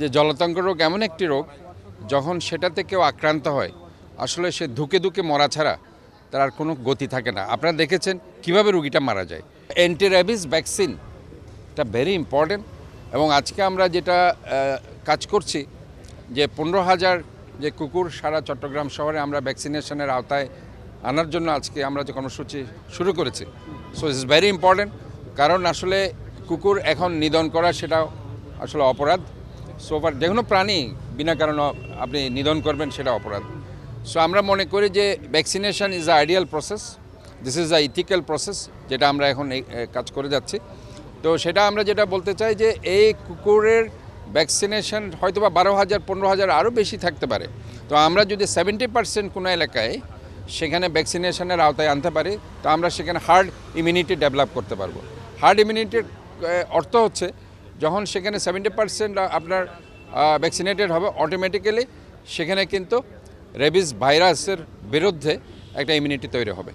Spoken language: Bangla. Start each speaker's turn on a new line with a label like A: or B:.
A: যে জলাতঙ্ক রোগ এমন একটি রোগ যখন সেটাতে কেউ আক্রান্ত হয়, আসলে সে ধুকে ধুকে মরা ছাড়া তার আর কোনো গতি থাকে না। আপনারা দেখেছেন কীভাবে রুগীটা মারা যায়। অ্যান্টি র্যাবিস ভ্যাকসিন এটা ভেরি ইম্পর্টেন্ট এবং আজকে আমরা যেটা কাজ করছি যে পনেরো হাজার যে কুকুর সারা চট্টগ্রাম শহরে আমরা ভ্যাকসিনেশনের আওতায় আনার জন্য আজকে আমরা যে কর্মসূচি শুরু করেছি। সো ইটস ভেরি ইম্পর্টেন্ট কারণ আসলে কুকুর এখন নিধন করা সেটা আসলে অপরাধ। সো ফার যে কোনো প্রাণী বিনা কারণে আপনি নিধন করবেন, সেটা অপরাধ। সো আমরা মনে করি যে vaccination is a ideal process this is a ethical process যেটা আমরা এখন কাজ করে যাচ্ছি। তো সেটা আমরা যেটা বলতে চাই যে এই কুকুরের ভ্যাকসিনেশন হয়তো বা বারো হাজার, পনেরো হাজার আরও বেশি থাকতে পারে। তো আমরা যদি সেভেন্টি পার্সেন্ট কোনো এলাকায় সেখানে ভ্যাকসিনেশনের আওতায় আনতে পারি, তো আমরা সেখানে হার্ড ইমিউনিটি ডেভেলপ করতে পারব। হার্ড ইমিউনিটির অর্থ হচ্ছে যখন সেখানে সেভেন্টি পার্সেন্ট আপনার ভ্যাকসিনেটেড হবে অটোমেটিক্যালি সেখানে কিন্তু রেবিস ভাইরাসের বিরুদ্ধে একটা ইমিউনিটি তৈরি হবে।